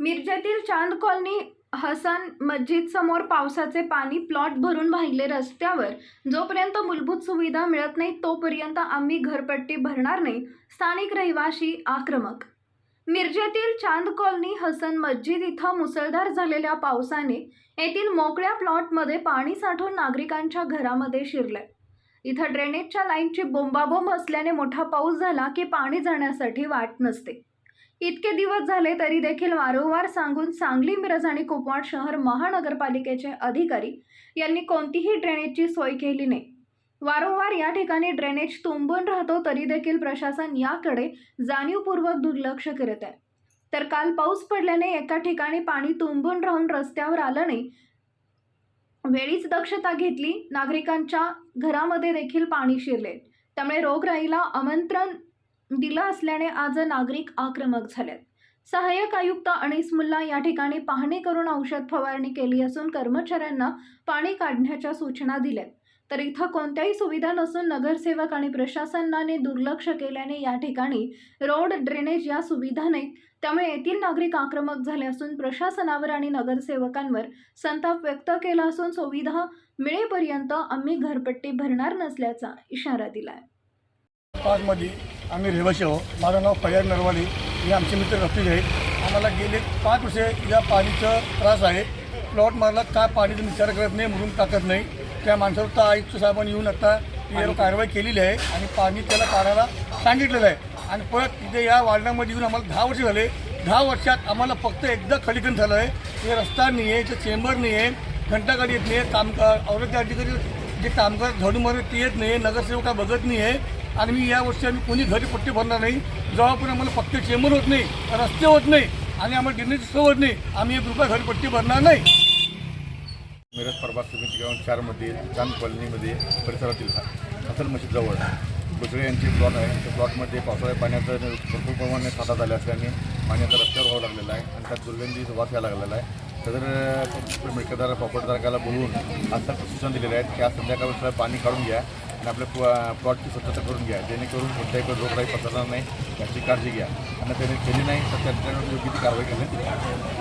मिरजेतील चांद कॉलनी हसन मस्जिद समोर पावसाचे पाणी प्लॉट भरून वाहिले रस्त्यावर. जोपर्यंत मूलभूत सुविधा मिळत नाही तोपर्यंत आम्ही घरपट्टी भरणार नाही स्थानिक रहिवाशी आक्रमक. मिरजेतील चांद कॉलनी हसन मस्जिद इथं मुसळधार झालेल्या पावसाने येथील मोकळ्या प्लॉटमध्ये पाणी साठून नागरिकांच्या घरामध्ये शिरलंय. इथं ड्रेनेजच्या लाईनची बोंबाबोंब असल्याने मोठा पाऊस झाला की पाणी जाण्यासाठी वाट नसते. इतके दिवस झाले तरी देखील वारंवार सांगून सांगली मिरज आणि कुपवाड शहर महानगरपालिकेचे अधिकारी यांनी कोणतीही ड्रेनेजची सोय केली नाही. वारंवार या ठिकाणी ड्रेनेज तुंबून राहतो तरी देखील प्रशासन याकडे जाणीवपूर्वक दुर्लक्ष करत आहे. तर काल पाऊस पडल्याने एका ठिकाणी पाणी तुंबून राहून रस्त्यावर आलं नाही. वेळीच दक्षता घेतली नागरिकांच्या घरामध्ये देखील पाणी शिरले. त्यामुळे रोगराईला आमंत्रण दिलं असल्याने आज नागरिक आक्रमक झालेत. सहाय्यक आयुक्त अनिस मुल्ला या ठिकाणी पाहणी करून औषध फवारणी केली असून कर्मचाऱ्यांना पाणी काढण्याच्या सूचना दिल्यात. तर इथं कोणत्याही सुविधा नसून नगरसेवक आणि प्रशासनाने दुर्लक्ष केल्याने या ठिकाणी रोड ड्रेनेज या सुविधा नाहीत. त्यामुळे येथील नागरिक आक्रमक झाले असून प्रशासनावर आणि नगरसेवकांवर संताप व्यक्त केला असून सुविधा मिळेपर्यंत आम्ही घरपट्टी भरणार नसल्याचा इशारा दिला आहे पाचमध्ये आम्ही रहिवासी आहोत. माझं नाव फयाज नरवाली हे आमचे मित्र रफीज आहेत. आम्हाला गेले पाच वर्षे या पाणीचा त्रास आहे. प्लॉट मारला का पाणीचा विचार करत नाही म्हणून टाकत नाही. त्या माणसावर तर आयुक्त साहेबांनी येऊन आता यावर कारवाई केलेली आहे आणि पाणी त्याला काढायला सांगितलेलं आहे. आणि परत तिथे या वार्डामध्ये येऊन आम्हाला दहा वर्ष झाले. दहा वर्षात आम्हाला फक्त एकदा खडीकरण झालं आहे. हे रस्ता नाही आहे इथं चेंबर नाही आहे. घंटागाडी येत नाही. आहे कामगार औरंगाबाद अधिकारी जे कामगार झाडू मारत ते येत नाही. आहे नगरसेवका बघत नाही आहे. आणि मी या वर्षी आम्ही कोणी घरी पट्टी भरणार नाही. जेव्हापर्यंत आम्हाला फक्त चेंबर होत नाही रस्ते होत नाही आणि आम्हाला डिनेची सोय होत नाही आम्ही एक रुपया घरी पट्टी भरणार नाही. मिरज प्रभाग समिती ग्राउंड चारमध्ये चांद कॉलनीमध्ये परिसरातील हसल मशीदजवळ गुजरे यांची प्लॉट आहे. त्या प्लॉटमध्ये पावसाळ्या पाण्याचं भरपूर प्रमाणात साठा झाला असल्याने पाण्याचा रस्त्यावर व्हावं लागलेला आहे आणि त्यात दुर्गंधी वास यायला लागलेला आहे. सदर मिळकतदार प्रॉपर्टीधारकाला बोलवून आज प्रशिक्षण सूचना दिलेल्या आहेत की आज संध्याकाळी पाणी काढून घ्या. आणि आपल्या प्लॉ- प्लॉटची स्वच्छता करून घ्या. जेणेकरून कोणत्याही रोगराई पसरणार नाही याची काळजी घ्या. आणि त्यांनी केली नाही तर त्यांच्याकडून योग्य ती कारवाई करण्यात